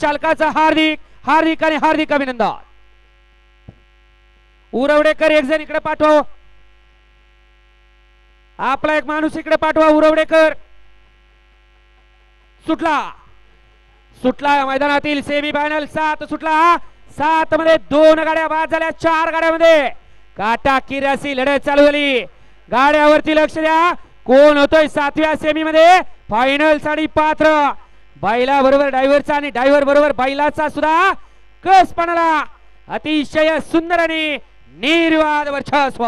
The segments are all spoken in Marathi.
चालकाचा हार्दिक हार्दिक आणि हार्दिक अभिनंदन. उरवडेकर एक जण इकडे पाठव. आपला एक माणूस इकडे पाठवा उरवडेकर. सुटला. सुटला मैदानातील सेमी फायनल सात सुटला सात मध्ये दोन गाड्या बाद झाल्या चार गाड्यामध्ये. काटा किरासी लढत चालू झाली. गाड्यावरती लक्ष द्या. कोण होतोय सातव्या सेमी मध्ये? फायनलसाठी पात्र. बैला बरोबर ड्रायव्हरचा आणि ड्रायव्हर बरोबर बैलाचा सुद्धा कस पणाला अतिशय सुंदर आणि निर्वाद वर्चस्व.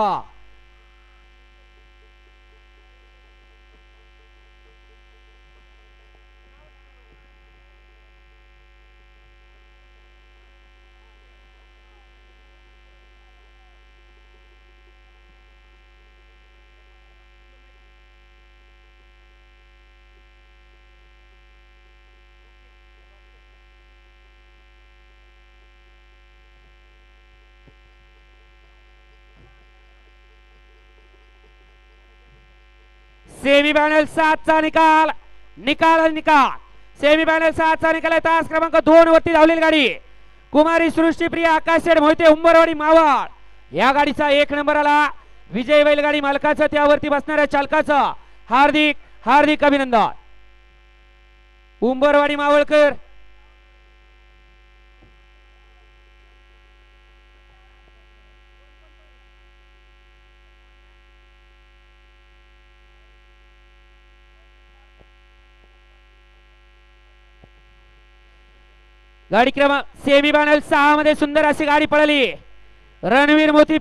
सेमी फायनल सातचा निकाल. निकाल निकाल. सेमी फायनल सातचा निकाल आहे. तास क्रमांक दोन वरती धावलेली गाडी. कुमारी सृष्टीप्रिया आकाश शेड मोहिते उंबरवाडी मावळ. या गाडीचा एक नंबर आला. विजय बैलगाडी मालकाचं त्यावरती बसणाऱ्या चालकाचं हार्दिक हार्दिक अभिनंदन. उंबरवाडी मावळकर. गाडी क्रमांक सेमी फायनल सहा मध्ये सुंदर अशी गाडी पळाली रणवीर मोती